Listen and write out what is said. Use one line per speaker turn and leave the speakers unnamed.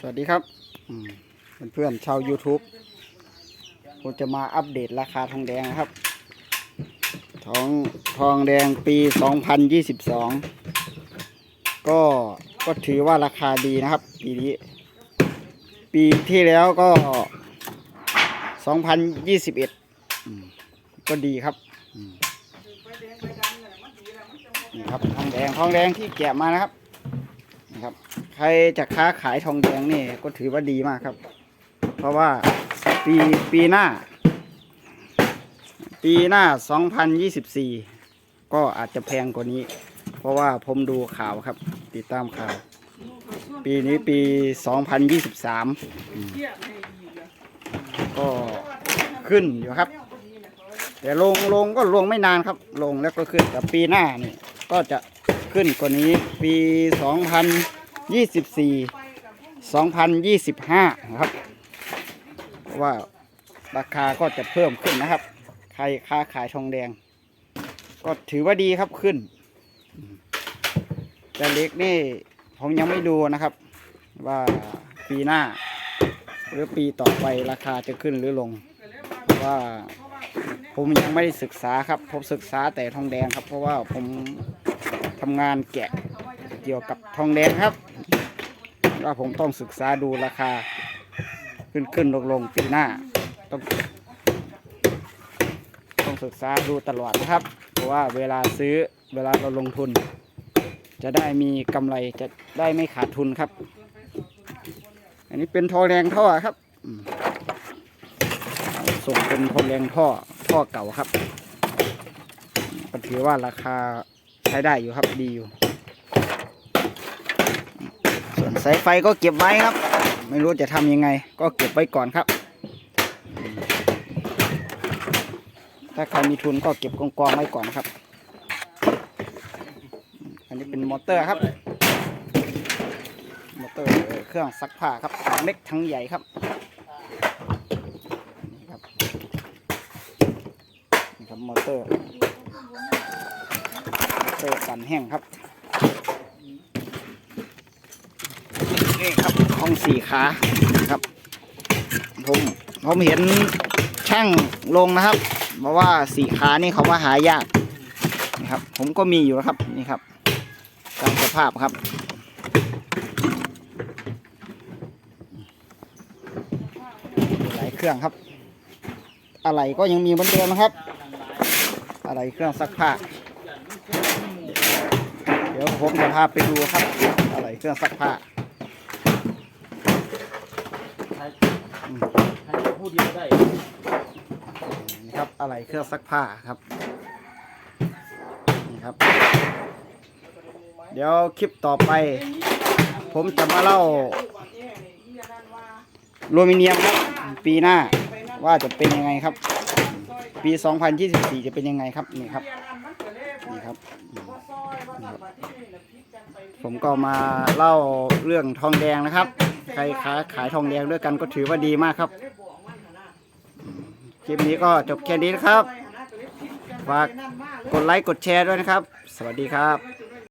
สวัสดีครับอืมเพื่อนๆชาว YouTube ผมจะมาอัปเดตราคาทองแดงนะครับ ทองทองแดงปี 2022 ก็ก็ถือว่าราคาดีนะครับ ปีนี้ ปีที่แล้วก็ 2021 ก็ดีครับนี่ครับทองแดงทองแดงที่แกะมานะครับ ครับ ใครจะค้าขายทองแดงนี่ก็ถือว่าดีมากครับ เพราะว่าปีปีหน้า ปีหน้า 2024 ก็อาจจะแพงกว่านี้ เพราะว่าผมดูข่าวครับ ติดตามข่าว ปีนี้ปี 2023 ก็ขึ้นอยู่ครับ แต่ลงลงก็ลงไม่นานครับ ลงแล้วก็ขึ้นแต่ปีหน้านี่ก็จะขึ้นกว่านี้ปี 2000 24 2025นะครับ เพราะว่าราคาก็จะเพิ่มขึ้นนะครับ ใครค้าขายทองแดง ก็ถือว่าดีครับขึ้น แต่เล็กนี่ผมยังไม่ดูนะครับ ว่าปีหน้า หรือปีต่อไปราคาจะขึ้นหรือลง ว่าผมยังไม่ได้ศึกษาครับผมศึกษาแต่ทองแดงครับ เพราะว่าผมทำงานแกะเกี่ยวกับทองแดงครับ ว่าผมต้องศึกษาดูราคา ขึ้นขึ้นลงลงปีหน้า ต้อง ต้องศึกษาดูตลอดนะครับ เพราะว่าเวลาซื้อเวลาเราลงทุน จะได้มีกำไรจะได้ไม่ขาดทุนครับ อันนี้เป็นทองแดงท่อครับส่งเป็นทองแดงท่อท่อเก่าครับก็ถือว่าราคาใช้ได้อยู่ครับดีอยู่ สายไฟก็เก็บไว้ครับ ไม่รู้จะทำยังไง ก็เก็บไว้ก่อนครับ ถ้าใครมีทุนก็เก็บกองกองๆไว้ก่อนครับ อันนี้เป็นมอเตอร์ครับ มอเตอร์เครื่องซักผ้าครับทั้งเล็กทั้งใหญ่ครับนี่ครับนี่ครับมอเตอร์มอเตอร์กันแห้งครับ นี่ครับห้องสี่ขาครับ ผมผมเห็นช่างลงนะครับบอกว่าสี่ขานี่เขาว่าหายากนี่ครับ ผมก็มีอยู่นะครับนี่ครับตามสภาพครับหลายเครื่องครับ อะไรก็ยังมีเหมือนเดิมนะครับ อะไรเครื่องซักผ้าเดี๋ยวผมจะพาไปดูครับ อะไรเครื่องซักผ้า อืม
พูดเดียวได้
นี่ครับอะไรเครื่องซักผ้าครับนี่ครับ เดี๋ยวคลิปต่อไป ผมจะมาเล่าโลมิเนียมครับ ปีหน้าว่าจะเป็นยังไงครับ ปี 2024 จะเป็นยังไงครับนี่ครับนี่ครับ ผมก็มาเล่าเรื่องทองแดงนะครับ ใครค้าขายทองแดงด้วยกันก็ถือว่าดีมากครับ คลิปนี้ก็จบแค่นี้นะครับ ฝากกดไลค์กดแชร์ด้วยนะครับ สวัสดีครับ